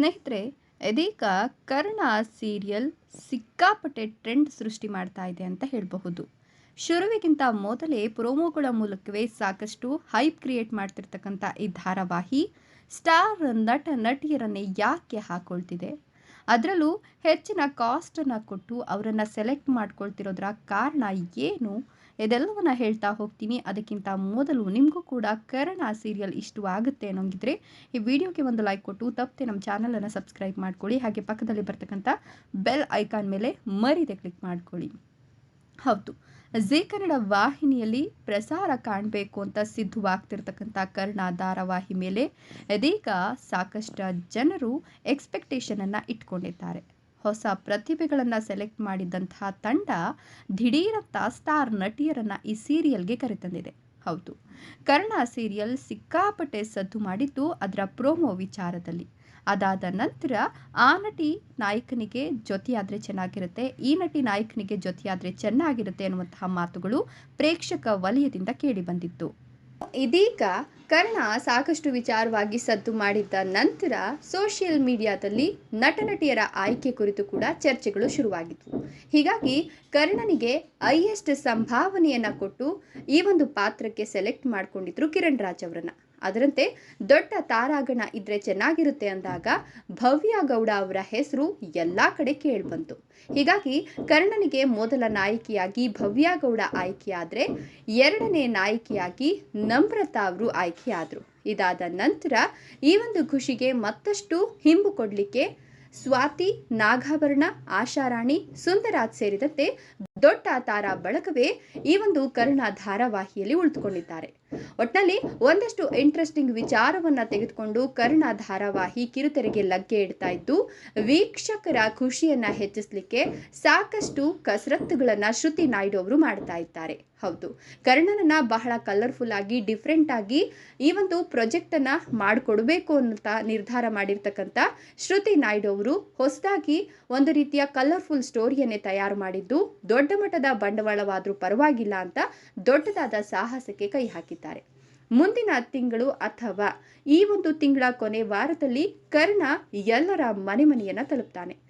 ಸ್ನೇಹಿತರೆ, ಇದೀಗ ಕರ್ಣ ಸೀರಿಯಲ್ ಸಿಕ್ಕಾಪಟ್ಟೆ ಟ್ರೆಂಡ್ ಸೃಷ್ಟಿ ಮಾಡ್ತಾ ಇದೆ ಅಂತ ಹೇಳಬಹುದು. ಶುರುವಿಗಿಂತ ಮೊದಲೇ ಪ್ರೋಮೋಗಳ ಮೂಲಕವೇ ಸಾಕಷ್ಟು ಹೈಪ್ ಕ್ರಿಯೇಟ್ ಮಾಡ್ತಿರ್ತಕ್ಕಂಥ ಈ ಧಾರಾವಾಹಿ ಸ್ಟಾರ್ ನಟ, ನಟಿಯರನ್ನೇ ಯಾಕೆ ಹಾಕೊಳ್ತಿದೆ? ಅದರಲ್ಲೂ ಹೆಚ್ಚಿನ ಕಾಸ್ಟನ್ನು ಕೊಟ್ಟು ಅವರನ್ನು ಸೆಲೆಕ್ಟ್ ಮಾಡ್ಕೊಳ್ತಿರೋದ್ರ ಕಾರಣ ಏನು? ಇದೆಲ್ಲವನ್ನು ಹೇಳ್ತಾ ಹೋಗ್ತೀನಿ. ಅದಕ್ಕಿಂತ ಮೊದಲು ನಿಮಗೂ ಕೂಡ ಕರ್ಣ ಸೀರಿಯಲ್ ಇಷ್ಟವಾಗುತ್ತೆ ಅನ್ನೋಂಗಿದ್ರೆ ಈ ವಿಡಿಯೋಗೆ ಒಂದು ಲೈಕ್ ಕೊಟ್ಟು ತಪ್ಪದೆ ನಮ್ಮ ಚಾನಲನ್ನು ಸಬ್ಸ್ಕ್ರೈಬ್ ಮಾಡ್ಕೊಳ್ಳಿ. ಹಾಗೆ ಪಕ್ಕದಲ್ಲಿ ಬರ್ತಕ್ಕಂಥ ಬೆಲ್ ಐಕಾನ್ ಮೇಲೆ ಮರಿದೆ ಕ್ಲಿಕ್ ಮಾಡ್ಕೊಳ್ಳಿ. ಹೌದು. ಝೇ ಕನ್ನಡ ವಾಹಿನಿಯಲ್ಲಿ ಪ್ರಸಾರ ಕಾಣಬೇಕು ಅಂತ ಸಿದ್ಧವಾಗ್ತಿರ್ತಕ್ಕಂಥ ಕರ್ಣ ಧಾರಾವಾಹಿ ಮೇಲೆ ಇದೀಗ ಸಾಕಷ್ಟು ಜನರು ಎಕ್ಸ್ಪೆಕ್ಟೇಷನನ್ನು ಇಟ್ಕೊಂಡಿದ್ದಾರೆ. ಹೊಸ ಪ್ರತಿಭೆಗಳನ್ನು ಸೆಲೆಕ್ಟ್ ಮಾಡಿದಂತಹ ತಂಡ ದಿಢೀರಂತ ಸ್ಟಾರ್ ನಟಿಯರನ್ನು ಈ ಸೀರಿಯಲ್ಗೆ ಕರೆತಂದಿದೆ. ಹೌದು. ಕರ್ಣ ಸೀರಿಯಲ್ ಸಿಕ್ಕಾಪಟ್ಟೆ ಸದ್ದು ಮಾಡಿದ್ದು ಅದರ ಪ್ರೋಮೋ ವಿಚಾರದಲ್ಲಿ. ಅದಾದ ನಂತರ ಆ ನಟಿ ನಾಯಕನಿಗೆ ಜೊತೆಯಾದರೆ ಚೆನ್ನಾಗಿರುತ್ತೆ, ಈ ನಟಿ ನಾಯಕನಿಗೆ ಜೊತೆಯಾದರೆ ಚೆನ್ನಾಗಿರುತ್ತೆ ಅನ್ನುವಂತಹ ಮಾತುಗಳು ಪ್ರೇಕ್ಷಕ ವಲಯದಿಂದ ಕೇಳಿಬಂದಿತ್ತು ಇದೀಗ ಕರ್ಣ ಸಾಕಷ್ಟು ವಿಚಾರವಾಗಿ ಸದ್ದು ಮಾಡಿದ್ದ ನಂತರ ಸೋಷಿಯಲ್ ಮೀಡಿಯಾದಲ್ಲಿ ನಟ ನಟಿಯರ ಆಯ್ಕೆ ಕುರಿತು ಕೂಡ ಚರ್ಚೆಗಳು ಶುರುವಾಗಿತ್ತು ಹೀಗಾಗಿ ಕರ್ಣನಿಗೆ ಹೈಯೆಸ್ಟ್ ಸಂಭಾವನೆಯನ್ನು ಕೊಟ್ಟು ಈ ಒಂದು ಪಾತ್ರಕ್ಕೆ ಸೆಲೆಕ್ಟ್ ಮಾಡಿಕೊಂಡಿದ್ರು ಕಿರಣ್ ರಾಜ್ ಅವರನ್ನ. ಅದರಂತೆ ದೊಡ್ಡ ತಾರಾಗಣ ಇದ್ರೆ ಚೆನ್ನಾಗಿರುತ್ತೆ ಅಂದಾಗ ಭವ್ಯ ಗೌಡ ಅವರ ಹೆಸರು ಎಲ್ಲ ಕಡೆ ಕೇಳಿಬಂತು. ಹೀಗಾಗಿ ಕರ್ಣನಿಗೆ ಮೊದಲ ನಾಯಕಿಯಾಗಿ ಭವ್ಯ ಗೌಡ ಆಯ್ಕೆಯಾದರೆ ಎರಡನೇ ನಾಯಕಿಯಾಗಿ ನಮ್ರತಾ ಅವರು ಆಯ್ಕೆಯಾದರು. ಇದಾದ ನಂತರ ಈ ಒಂದು ಖುಷಿಗೆ ಮತ್ತಷ್ಟು ಹಿಂಬು ಕೊಡಲಿಕ್ಕೆ ಸ್ವಾತಿ, ನಾಗಾಭರಣ, ಆಶಾರಾಣಿ, ಸುಂದರಾಜ್ ಸೇರಿದಂತೆ ದೊಡ್ಡ ತಾರಾ ಬಳಗವೇ ಈ ಒಂದು ಕರ್ಣ ಧಾರಾವಾಹಿಯಲ್ಲಿ ಉಳಿದುಕೊಂಡಿದ್ದಾರೆ. ಒಟ್ಟಿನಲ್ಲಿ ಒಂದಷ್ಟು ಇಂಟ್ರೆಸ್ಟಿಂಗ್ ವಿಚಾರವನ್ನ ತೆಗೆದುಕೊಂಡು ಕರ್ಣ ಧಾರಾವಾಹಿ ಕಿರುತೆರೆಗೆ ಲಗ್ಗೆ ಇಡ್ತಾ ಇದ್ದು, ವೀಕ್ಷಕರ ಖುಷಿಯನ್ನ ಹೆಚ್ಚಿಸಲಿಕ್ಕೆ ಸಾಕಷ್ಟು ಕಸರತ್ತುಗಳನ್ನ ಶ್ರುತಿ ನಾಯ್ಡು ಅವರು ಮಾಡ್ತಾ ಇದ್ದಾರೆ. ಹೌದು. ಕರ್ಣನನ್ನ ಬಹಳ ಕಲರ್ಫುಲ್ ಆಗಿ ಡಿಫ್ರೆಂಟ್ ಆಗಿ ಈ ಒಂದು ಪ್ರಾಜೆಕ್ಟ್ ಅನ್ನ ಮಾಡಿಕೊಡ್ಬೇಕು ಅಂತ ನಿರ್ಧಾರ ಮಾಡಿರ್ತಕ್ಕಂಥ ಶ್ರುತಿ ನಾಯ್ಡು ಅವರು ಹೊಸದಾಗಿ ಒಂದು ರೀತಿಯ ಕಲರ್ಫುಲ್ ಸ್ಟೋರಿಯನ್ನೇ ತಯಾರು ಮಾಡಿದ್ದು, ದೊಡ್ಡ ಮಟ್ಟದ ಬಂಡವಾಳವಾದರೂ ಪರವಾಗಿಲ್ಲ ಅಂತ ದೊಡ್ಡದಾದ ಸಾಹಸಕ್ಕೆ ಕೈ ಹಾಕಿದ್ದಾರೆ. ಮುಂದಿನ ತಿಂಗಳು ಅಥವಾ ಈ ಒಂದು ತಿಂಗಳ ಕೊನೆ ವಾರದಲ್ಲಿ ಕರ್ಣ ಎಲ್ಲರ ಮನೆ ಮನೆಯನ್ನು ತಲುಪ್ತಾನೆ.